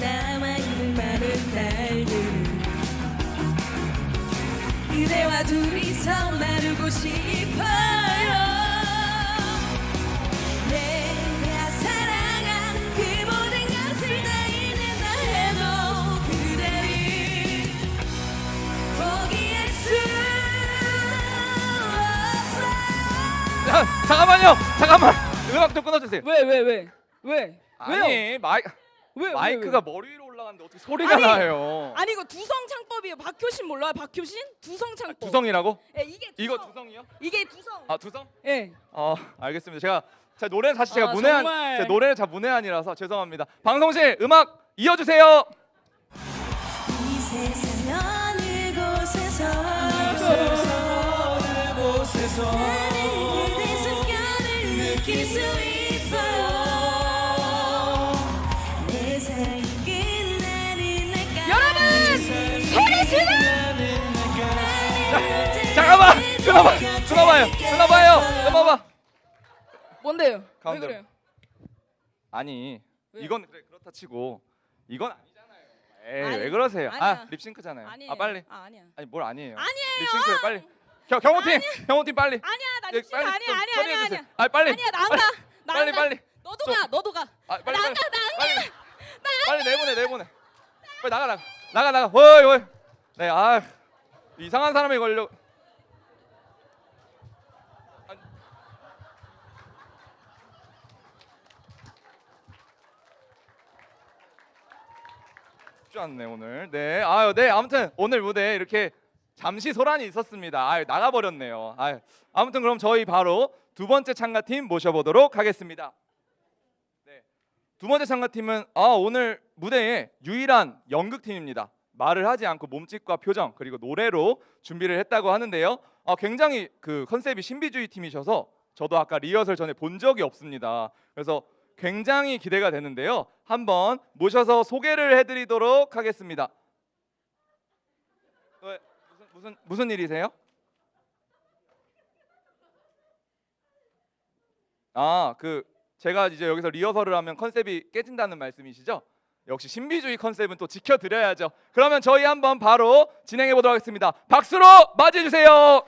남아있는 많은 날들 그대와 둘이서 나누고 싶어요 그 잠깐만요. 잠깐만. 음악 좀 끊어주세요. 왜 왜 왜? 왜? 왜요? 아니 마이, 왜, 마이크가 왜, 왜? 머리 위로 올라가는데 어떻게 소리가 아니, 나요? 아니 이거 두성 창법이에요. 박효신 몰라요? 박효신? 두성 창법. 두성이라고? 예, 이게 두성. 이거 두성이요? 이게 두성. 아 두성? 예. 어 알겠습니다. 제가 제 노래는 사실 제가 아, 문외한 정말. 제 노래는 잘 문외한이라서 죄송합니다. 방송실 음악 이어주세요. 이 세상 어느 곳에서 나는 그대 숨결을 느낄 수 있 끊어봐. 뭔데요? 가운데로. 왜 그래요? 아니 왜요? 이건 그래 그렇다 치고 이건 아니잖아요. 에이 아니, 왜 그러세요? 아 아니야. 립싱크잖아요. 아니에요. 아 빨리. 아, 아니야. 아니 뭘 아니에요. 아니에요. 립싱크 빨리. 겨, 경호팀 경호팀 빨리. 아니야. 나 예, 립싱크 아니야. 좀 아니야. 처리해 아니야. 주세요. 아니야. 아 빨리. 아니야. 나안 빨리. 가. 나 빨리 안 가. 빨리. 너도 좀- 가. 너도 가. 아 빨리 나안 빨리. 가. 나안 빨리. 가. 빨리 내보내 내보내. 빨리 나가 나가 나가 나가. 어이 어이. 네 아. 이상한 사람이 걸려. 쉽지 않네 오늘. 네, 아유, 네, 아무튼 오늘 무대 이렇게 잠시 소란이 있었습니다. 아유, 나가버렸네요. 아유, 아무튼 그럼 저희 바로 두 번째 참가팀 모셔보도록 하겠습니다. 네, 두 번째 참가팀은 아 오늘 무대에 유일한 연극팀입니다. 말을 하지 않고 몸짓과 표정 그리고 노래로 준비를 했다고 하는데요. 아, 굉장히 그 컨셉이 신비주의 팀이셔서 저도 아까 리허설 전에 본 적이 없습니다. 그래서 굉장히 기대가 되는데요. 한번 모셔서 소개를 해드리도록 하겠습니다. 왜, 무슨 무슨 무슨 일이세요? 아, 그 제가 이제 여기서 리허설을 하면 컨셉이 깨진다는 말씀이시죠? 역시 신비주의 컨셉은 또 지켜드려야죠. 그러면 저희 한번 바로 진행해 보도록 하겠습니다. 박수로 맞이해 주세요.